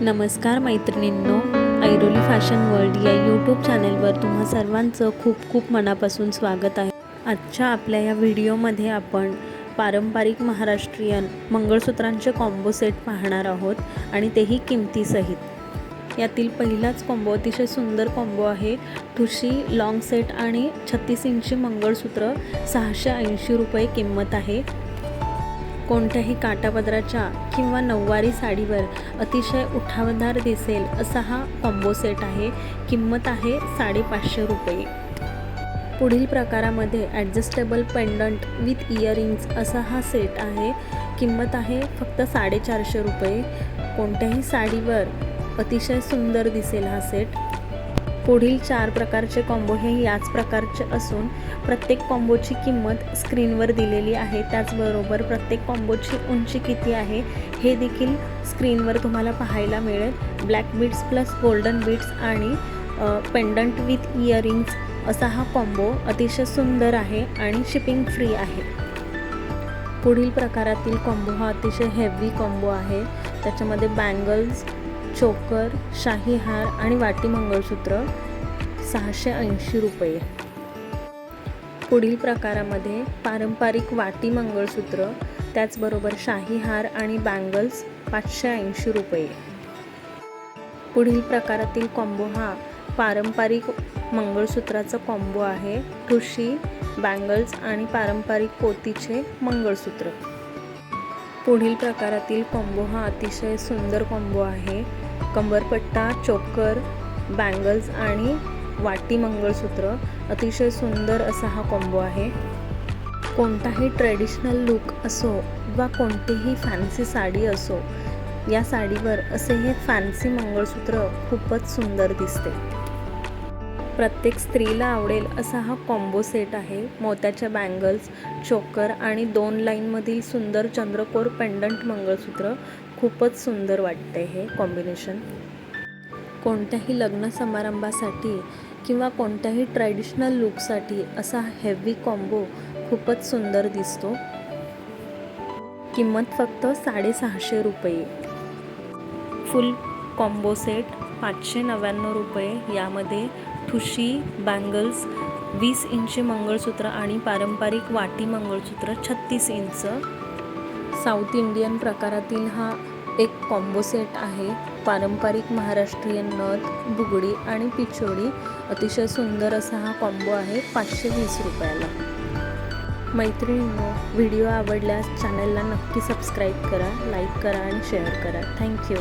नमस्कार मैत्रिणींनो Airoli fashion world या यूट्यूब चॅनेलवर तुम्हा सर्वांचं खूप खूप मनापासून स्वागत आहे. आजच्या आपल्या या व्हिडिओमध्ये आपण पारंपरिक महाराष्ट्रीयन मंगळसूत्रांचे कॉम्बो सेट पाहणार आहोत आणि तेही किमतीसहित. यातील पहिलाच कॉम्बो अतिशय सुंदर कॉम्बो आहे. ठुशी लॉंग सेट आणि छत्तीस इंची मंगळसूत्र सहाशे ऐंशी रुपये किंमत आहे. कोणत्याही काटापदराच्या किंवा नऊवारी साडीवर अतिशय उठावदार दिसेल असा हा कॉम्बो सेट आहे. किंमत आहे साडेपाचशे रुपये. पुढील प्रकारामध्ये ॲडजस्टेबल पेंडंट विथ इयरिंग्ज असा हा सेट आहे. किंमत आहे फक्त साडेचारशे रुपये. कोणत्याही साडीवर अतिशय सुंदर दिसेल हा सेट. पुढील चार प्रकारचे कॉम्बो हे याच प्रकारचे असून प्रत्येक कॉम्बोची किंमत स्क्रीनवर दिलेली आहे. त्याचबरोबर प्रत्येक कॉम्बोची उंची किती आहे हे देखील स्क्रीनवर तुम्हाला पाहायला मिळेल. Black beads plus golden beads आणि पेंडंट विथ इयरिंग्ज असा हा कॉम्बो अतिशय सुंदर आहे आणि शिपिंग फ्री आहे. पुढील प्रकारातील कॉम्बो हा अतिशय हेवी कॉम्बो आहे. त्याच्यामध्ये बँगल्स चोकर शाही हार आणि वाटी मंगळसूत्र सहाशे ऐंशी रुपये. पुढील प्रकारामध्ये पारंपरिक वाटी मंगळसूत्र त्याचबरोबर शाही हार आणि बँगल्स पाचशे ऐंशी रुपये. पुढील प्रकारातील कॉम्बो हा पारंपरिक मंगळसूत्राचा कॉम्बो आहे. ठुशी बँगल्स आणि पारंपरिक पोतीचे मंगळसूत्र. पुढील प्रकारातील कॉम्बो हा अतिशय सुंदर कॉम्बो आहे. कंबरपट्टा चोकर बँगल्स आणि वाटी मंगळसूत्र. अतिशय सुंदर असा हा कॉम्बो आहे. कोणताही ट्रेडिशनल लुक असो वा कोणतीही फॅन्सी साडी असो या साडीवर असे हे फॅन्सी मंगळसूत्र खूपच सुंदर दिसते. प्रत्येक स्त्रीला आवडेल असा हा कॉम्बो सेट आहे. मोत्याच्या बँगल्स चोकर आणि दोन लाईनमधील सुंदर चंद्रकोर पेंडंट मंगळसूत्र खूपच सुंदर वाटते हे कॉम्बिनेशन कोणत्याही लग्न समारंभासाठी किंवा कोणत्याही ट्रॅडिशनल लुकसाठी असा हेवी कॉम्बो खूपच सुंदर दिसतो. किंमत फक्त साडेसहाशे रुपये. फुल कॉम्बो सेट पाचशे नव्याण्णव रुपये यामध्ये ठुशी बँगल्स वीस इंची मंगळसूत्र आणि पारंपरिक वाटी मंगळसूत्र छत्तीस इंच. साऊथ इंडियन प्रकारातील हा एक कॉम्बो सेट आहे. पारंपरिक महाराष्ट्रीयन नथ बुगडी आणि पिचोडी. अतिशय सुंदर असा हा कॉम्बो आहे पाचशे वीस रुपयाला. मैत्रिणींनो व्हिडिओ आवडल्यास चॅनलला नक्की सबस्क्राईब करा लाईक करा आणि शेअर करा. थँक्यू